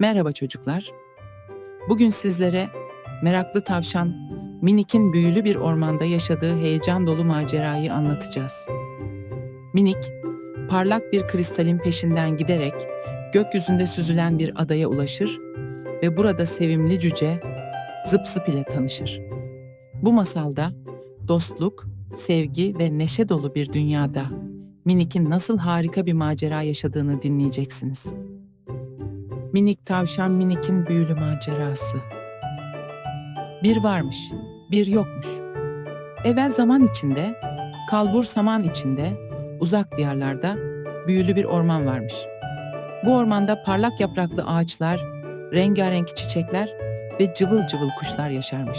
Merhaba çocuklar. Bugün sizlere meraklı tavşan Minik'in büyülü bir ormanda yaşadığı heyecan dolu macerayı anlatacağız. Minik, parlak bir kristalin peşinden giderek gökyüzünde süzülen bir adaya ulaşır ve burada sevimli cüce Zıp Zıp ile tanışır. Bu masalda dostluk, sevgi ve neşe dolu bir dünyada Minik'in nasıl harika bir macera yaşadığını dinleyeceksiniz. Minik tavşan Minik'in büyülü macerası. Bir varmış, bir yokmuş. Evvel zaman içinde, kalbur saman içinde, uzak diyarlarda büyülü bir orman varmış. Bu ormanda parlak yapraklı ağaçlar, rengarenk çiçekler ve cıvıl cıvıl kuşlar yaşarmış.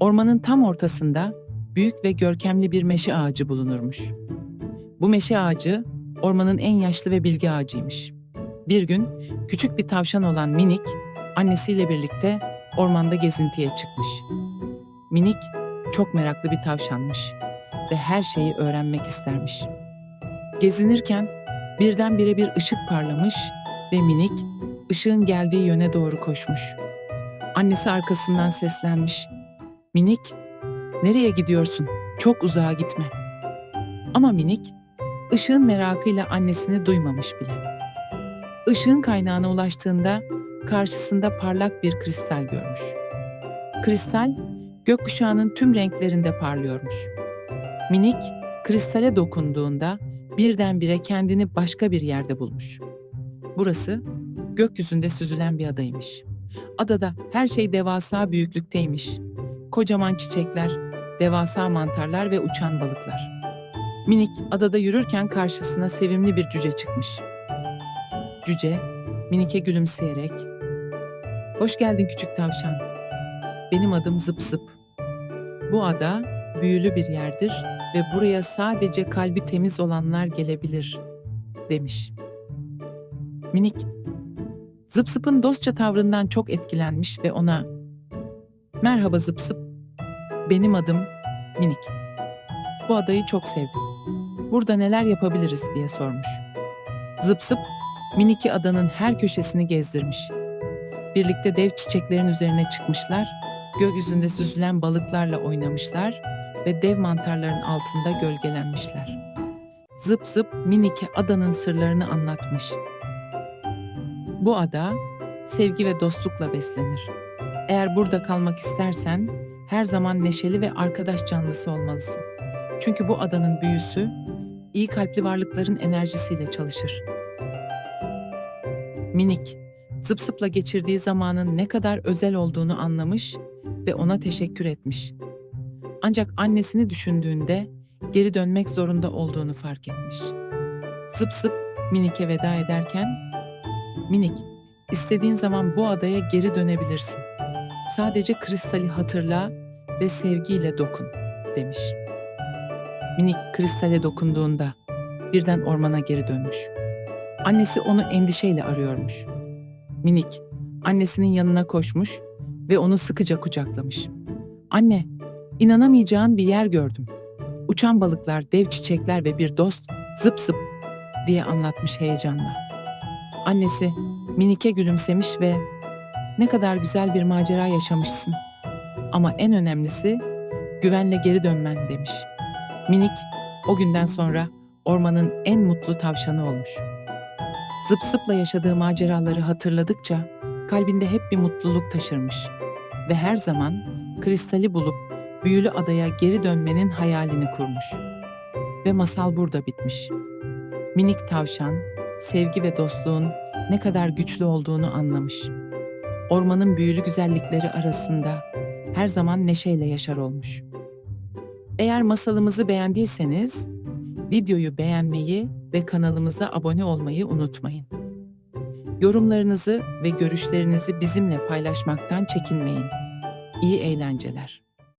Ormanın tam ortasında büyük ve görkemli bir meşe ağacı bulunurmuş. Bu meşe ağacı ormanın en yaşlı ve bilge ağacıymış. Bir gün küçük bir tavşan olan Minik annesiyle birlikte ormanda gezintiye çıkmış. Minik çok meraklı bir tavşanmış ve her şeyi öğrenmek istermiş. Gezinirken birdenbire bir ışık parlamış ve Minik ışığın geldiği yöne doğru koşmuş. Annesi arkasından seslenmiş. Minik, nereye gidiyorsun? Çok uzağa gitme. Ama Minik, ışığın merakıyla annesini duymamış bile. Işığın kaynağına ulaştığında karşısında parlak bir kristal görmüş. Kristal, gökkuşağının tüm renklerinde parlıyormuş. Minik, kristale dokunduğunda birdenbire kendini başka bir yerde bulmuş. Burası, gökyüzünde süzülen bir adaymış. Adada her şey devasa büyüklükteymiş. Kocaman çiçekler, devasa mantarlar ve uçan balıklar. Minik adada yürürken karşısına sevimli bir cüce çıkmış. Cüce, Minik'e gülümseyerek, ''Hoş geldin küçük tavşan. Benim adım Zıp Zıp. Bu ada büyülü bir yerdir ve buraya sadece kalbi temiz olanlar gelebilir.'' demiş. Minik, Zıp Zıp'ın dostça tavrından çok etkilenmiş ve ona ''Merhaba Zıp Zıp, benim adım Minik. Bu adayı çok sevdim. Burada neler yapabiliriz?'' diye sormuş. Zıp Zıp, Minik'i adanın her köşesini gezdirmiş. Birlikte dev çiçeklerin üzerine çıkmışlar, gökyüzünde süzülen balıklarla oynamışlar ve dev mantarların altında gölgelenmişler. Zıp Zıp Minik'e adanın sırlarını anlatmış. Bu ada sevgi ve dostlukla beslenir. Eğer burada kalmak istersen her zaman neşeli ve arkadaş canlısı olmalısın. Çünkü bu adanın büyüsü iyi kalpli varlıkların enerjisiyle çalışır. Minik, zıp zıpla geçirdiği zamanın ne kadar özel olduğunu anlamış ve ona teşekkür etmiş. Ancak annesini düşündüğünde geri dönmek zorunda olduğunu fark etmiş. Zıp zıp Minik'e veda ederken, Minik, istediğin zaman bu adaya geri dönebilirsin. Sadece kristali hatırla ve sevgiyle dokun, demiş. Minik kristale dokunduğunda birden ormana geri dönmüş. Annesi onu endişeyle arıyormuş. Minik annesinin yanına koşmuş ve onu sıkıca kucaklamış. Anne, inanamayacağın bir yer gördüm. Uçan balıklar, dev çiçekler ve bir dost zıp zıp diye anlatmış heyecanla. Annesi Minik'e gülümsemiş ve ne kadar güzel bir macera yaşamışsın. Ama en önemlisi güvenle geri dönmen demiş. Minik o günden sonra ormanın en mutlu tavşanı olmuş. Zıp zıpla yaşadığı maceraları hatırladıkça kalbinde hep bir mutluluk taşırmış ve her zaman kristali bulup büyülü adaya geri dönmenin hayalini kurmuş. Ve masal burada bitmiş. Minik tavşan, sevgi ve dostluğun ne kadar güçlü olduğunu anlamış. Ormanın büyülü güzellikleri arasında her zaman neşeyle yaşar olmuş. Eğer masalımızı beğendiyseniz videoyu beğenmeyi ve kanalımıza abone olmayı unutmayın. Yorumlarınızı ve görüşlerinizi bizimle paylaşmaktan çekinmeyin. İyi eğlenceler.